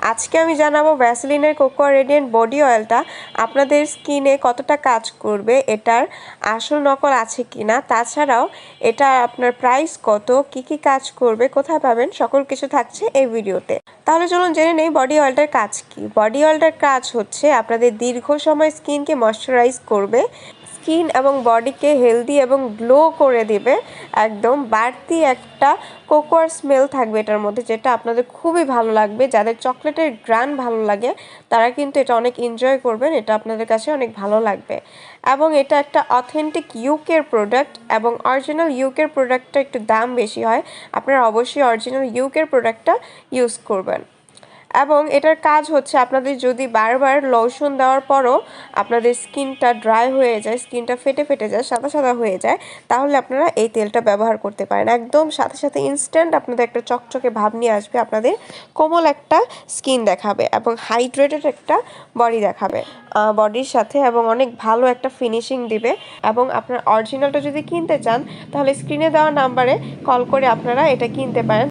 আজকে আমি জানাব ভ্যাসলিনের কোকোয়া রেডিয়েন্ট বডি অয়েলটা আপনাদের স্কিনে কতটা কাজ করবে, এটার আসল নকল আছে কি না তাছাড়াও এটা আপনার প্রাইস কত, কি কি কাজ করবে, কোথায় পাবেন, সকল কিছু থাকছে এই ভিডিওতে। তাহলে চলুন জেনে নেই বডি অয়েলটার কাজ কি। বডি অয়েলটার কাজ হচ্ছে আপনাদের দীর্ঘ সময় স্কিনকে ময়শ্চারাইজ করবে স্কিন এবং বডিকে হেলদি এবং গ্লো করে দেবে, একদম বাড়তি একটা কোকোয়ার স্মেল থাকবে এটার মধ্যে, যেটা আপনাদের খুবই ভালো লাগবে। যাদের চকলেটের গ্রান ভালো লাগে, তারা কিন্তু এটা অনেক এনজয় করবেন, এটা আপনাদের কাছে অনেক ভালো লাগবে। এবং এটা একটা অথেন্টিক ইউকের প্রোডাক্ট এবং অরিজিনাল ইউকের প্রোডাক্টটা একটু দাম বেশি হয়, আপনারা অবশ্যই অরিজিনাল ইউকের প্রোডাক্টটা ইউজ করবেন। এবং এটার কাজ হচ্ছে আপনাদের যদি বারবার লোশন দেওয়ার পরও আপনাদের স্কিনটা ড্রাই হয়ে যায়, স্কিনটা ফেটে ফেটে যায়, সাদা সাদা হয়ে যায়, তাহলে আপনারা এই তেলটা ব্যবহার করতে পারেন। একদম সাথে সাথে ইনস্ট্যান্ট আপনাদের একটা চকচকে ভাব নিয়ে আসবে, আপনাদের কোমল একটা স্কিন দেখাবে এবং হাইড্রেটেড একটা বডি দেখাবে। বডির সাথে এবং অনেক ভালো একটা ফিনিশিং দিবে এবং আপনার অরিজিনালটা যদি কিনতে চান, তাহলে স্ক্রিনে দেওয়া নাম্বারে কল করে আপনারা এটা কিনতে পারেন।